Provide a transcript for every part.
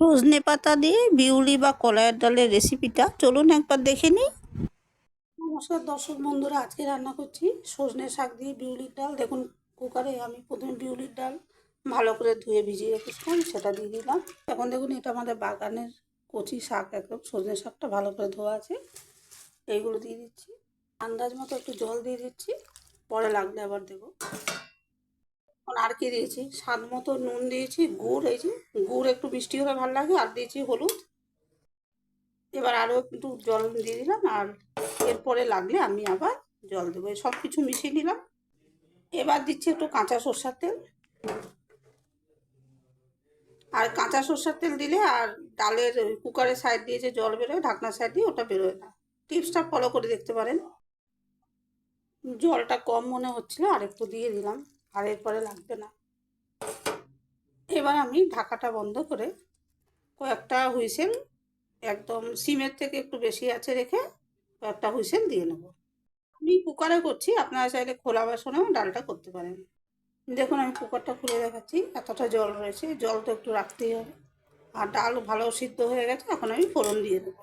সজনে পাতা দিয়ে বিউলি বা কলাইয়ের ডালের রেসিপিটা চলুন একবার দেখে নিই। নমস্কার দর্শক বন্ধুরা, আজকে রান্না করছি সজনে শাক দিয়ে বিউলির ডাল। দেখুন, কুকারে আমি প্রথমে বিউলির ডাল ভালো করে ধুয়ে ভিজিয়ে রেখেছিলাম, সেটা দিয়ে দিলাম। এখন দেখুন, এটা আমাদের বাগানের কচি শাক, একদম সজনে শাকটা ভালো করে ধোয়া আছে। এইগুলো দিয়ে দিচ্ছি। আন্দাজ মতো একটু জল দিয়ে দিচ্ছি, পরে লাগলে আবার দেবো। এখন আর কি দিয়েছি? স্বাদ মতো নুন দিয়েছি, গুড়, এই যে গুড় একটু মিষ্টি হলে ভালো লাগে, আর দিয়েছি হলুদ। এবার আরও একটু জল দিয়ে দিলাম, আর এরপরে লাগলে আমি আবার জল দেবো। সব কিছু মিশিয়ে নিলাম। এবার দিচ্ছি একটু কাঁচা সর্ষার তেল। আর কাঁচা সর্ষার তেল দিলে আর ডালের কুকারের সাইড দিয়ে যে জল বেরোয় ঢাকনার সাইড দিয়ে, ওটা বেরোয় না। টিপসটা ফলো করে দেখতে পারেন। জলটা কম মনে হচ্ছিল, আর একটু দিয়ে দিলাম। আর এরপরে লাগবে না। এবার আমি ঢাকাটা বন্ধ করে কয়েকটা হুইসেল একদম সিমের থেকে একটু বেশি আছে রেখে কয়েকটা হুইসেল দিয়ে নেব। আমি কুকারে করছি, আপনারা চাইলে খোলা বাসনেও ডালটা করতে পারেন। দেখুন, আমি কুকারটা খুলে দেখাচ্ছি, এতটা জল রয়েছে, জল তো একটু রাখতেই হবে। আর ডাল ভালো সিদ্ধ হয়ে গেছে, এখন আমি ফোড়ন দিয়ে দেবো।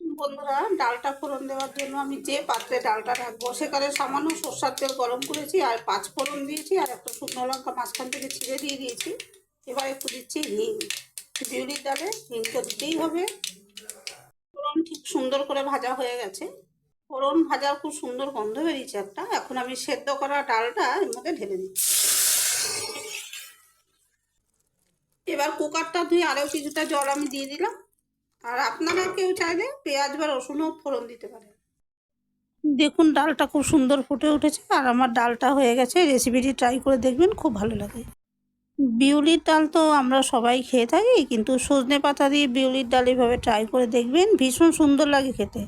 বন্ধুরা, ডালটা ফোড়ন দেওয়ার জন্য আমি যে পাত্রে ডালটা রাখব, সেখানে সামান্য সর্ষার তেল গরম করেছি আর পাঁচ ফোড়ন দিয়েছি আর একটা শুকনো লঙ্কা মাঝখান থেকে ছিঁড়ে দিয়ে দিয়েছি। এবার একটু দিচ্ছি হিং। বিউলির ডালে হিং তো দিতেই হবে। ফোড়ন ঠিক সুন্দর করে ভাজা হয়ে গেছে। ফোড়ন ভাজার খুব সুন্দর গন্ধ বেরিয়েছে একটা। এখন আমি সেদ্ধ করা ডালটা এর মধ্যে ঢেলে দিচ্ছি এবার কুকারটা ধুয়ে আরও কিছুটা জল আমি দিয়ে দিলাম। আর আপনারা কেউ চাইলে পেঁয়াজ বা রসুনও ফোড়ন দিতে পারেন। দেখুন, ডালটা খুব সুন্দর ফুটে উঠেছে আর আমার ডালটা হয়ে গেছে। রেসিপিটি ট্রাই করে দেখবেন, খুব ভালো লাগে। বিউলির ডাল তো আমরা সবাই খেয়ে থাকি, কিন্তু সজনে পাতা দিয়ে বিউলির ডাল এভাবে ট্রাই করে দেখবেন, ভীষণ সুন্দর লাগে খেতে।